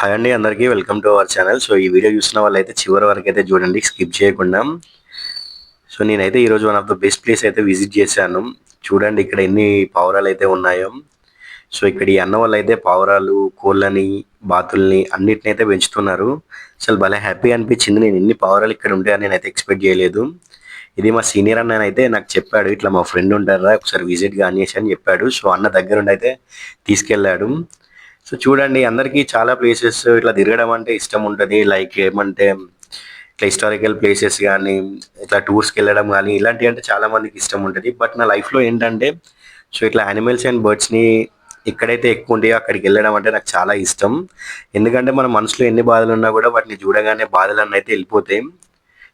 Hi అండి అందరికీ welcome to our channel. So ఈ వీడియో చూసిన వాళ్ళైతే చివరి వరకు అయితే చూడండి స్కిప్ చేయకుండా. సో నేనైతే ఈరోజు one of the best place అయితే విజిట్ చేశాను. చూడండి ఇక్కడ ఎన్ని పావురాలు అయితే ఉన్నాయో. సో ఇక్కడ ఈ అన్న వాళ్ళు అయితే పావురాలు కోళ్ళని బాతుల్ని అన్నిటిని అయితే పెంచుతున్నారు. అసలు భలే హ్యాపీ అనిపించింది. నేను ఎన్ని పావురాలు ఇక్కడ ఉంటాయని నేనైతే ఎక్స్పెక్ట్ చేయలేదు. ఇది మా సీనియర్ అన్న అయితే నాకు చెప్పాడు ఇట్లా మా ఫ్రెండ్ ఉంటారా? ఒకసారి విజిట్ కానియసి అని చెప్పాడు. సో అన్న దగ్గరుండి అయితే తీసుకెళ్ళాడు. సో చూడండి అందరికీ చాలా ప్లేసెస్ ఇట్లా తిరగడం అంటే ఇష్టం ఉంటుంది. లైక్ ఏమంటే ఇట్లా హిస్టారికల్ ప్లేసెస్ కానీ ఇట్లా టూర్స్కి వెళ్ళడం కానీ ఇలాంటివి అంటే చాలా మందికి ఇష్టం ఉంటుంది. బట్ నా లైఫ్లో ఏంటంటే సో ఇట్లా యానిమల్స్ అండ్ బర్డ్స్ని ఎక్కడైతే ఎక్కువ ఉంటాయో అక్కడికి వెళ్ళడం అంటే నాకు చాలా ఇష్టం. ఎందుకంటే మన మనసులో ఎన్ని బాధలు ఉన్నా కూడా వాటిని చూడగానే బాధలు అన్నీ అయితే వెళ్ళిపోతాయి.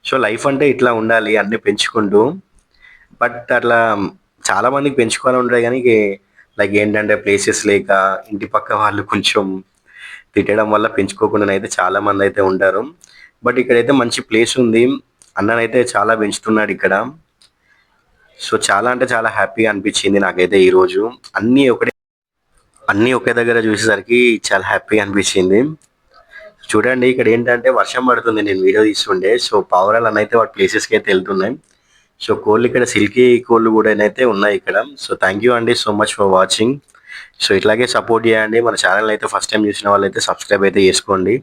సో లైఫ్ అంటే ఇట్లా ఉండాలి అన్ని పెంచుకుంటూ. బట్ అట్లా చాలా మందికి పెంచుకోవాలని ఉంటుంది కానీ లైక్ ఏంటంటే ప్లేసెస్ లేక ఇంటి పక్క వాళ్ళు కొంచెం తిట్టడం వల్ల పెంచుకోకుండా అయితే చాలా మంది అయితే ఉంటారు. బట్ ఇక్కడైతే మంచి ప్లేస్ ఉంది. అన్ననైతే చాలా పెంచుతున్నాడు ఇక్కడ. సో చాలా అంటే చాలా హ్యాపీగా అనిపించింది నాకైతే ఈరోజు అన్నీ ఒకటే అన్నీ ఒకే దగ్గర చూసేసరికి చాలా హ్యాపీగా అనిపించింది. చూడండి ఇక్కడ ఏంటంటే వర్షం పడుతుంది. నేను వీడియో తీసుకుండే సో పావురాలు అని అయితే వాటి ప్లేసెస్కి అయితే వెళ్తున్నాయి సో కోళ్ళు ఇక్కడ సిల్కీ కోళ్ళు కూడా అయితే ఉన్నాయి ఇక్కడ. సో థ్యాంక్ యూ అండి so much for watching so ఇట్లాగే సపోర్ట్ చేయండి. మన ఛానల్ అయితే ఫస్ట్ టైం చూసిన వాళ్ళైతే సబ్స్క్రైబ్ అయితే చేసుకోండి.